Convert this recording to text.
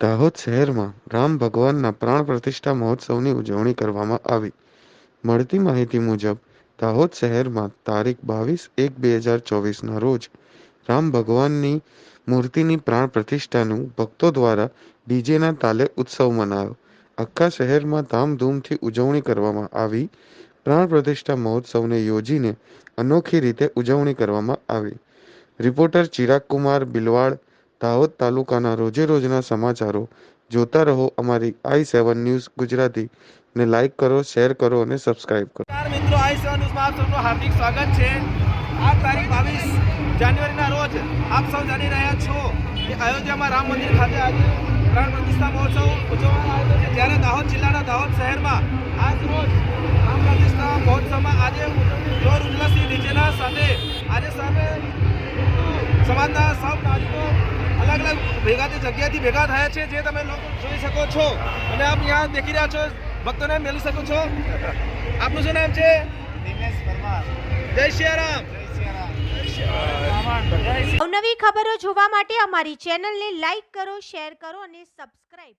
દાહોદ શહેરમાં રામ ભગવાનના પ્રાણ પ્રતિષ્ઠા મહોત્સવની ઉજવણી કરવામાં આવી. મળતી માહિતી મુજબ દાહોદ શહેરમાં તારીખ બાવીસ એક બે હજાર ચોવીસના રોજ રામ ભગવાનની મૂર્તિની પ્રાણ પ્રતિષ્ઠાનું ભક્તો દ્વારા ડીજેના તાલે ઉત્સવ મનાયો. આખા શહેરમાં ધામધૂમથી ઉજવણી કરવામાં આવી. પ્રાણ પ્રતિષ્ઠા મહોત્સવને યોજીને અનોખી રીતે ઉજવણી કરવામાં આવી. રિપોર્ટર ચિરાગ કુમાર બિલવાડ દાહોદ તાલુકાના રોજે રોજના સમાચારો જોતા રહો અમારી આઈ સેવન ન્યૂઝ ગુજરાતી ને લાઈક કરો, શેર કરો અને સબસ્ક્રાઇબ કરો. મિત્રો, આઈ સેવન ન્યૂઝમાં આપ સૌનું હાર્દિક સ્વાગત છે. આ તારીખ બાવીસ જાન્યુઆરીના રોજ આપ સૌ જાણી રહ્યા છો કે અયોધ્યામાં રામ મંદિર ખાતે આજે પ્રાણ પ્રતિષ્ઠા મહોત્સવ ઉજવવામાં આવ્યો છે. જ્યારે દાહોદ જિલ્લાના દાહોદ શહેરમાં આજ રોજ રામ પ્રતિષ્ઠા મહોત્સવમાં આજે જોર ઉલ્લાસી નીચેના સાથે આજે સામે સમાજના સૌ નાગરિકો અલગ ભેગા ભેગાથી જગ્યાથી ભેગા થયા છે જે તમે લોકો જોઈ શકો છો. અને આપ અહીંયા દેખી રહ્યા છો ભક્તોને મેળવી શકો છો. આપનું શું નામ છે? દિનેશ પરમાર. જય સિયારામ અવનવી ખબરો જોવા માટે અમારી ચેનલને લાઈક કરો શેર કરો અને સબસ્ક્રાઇબ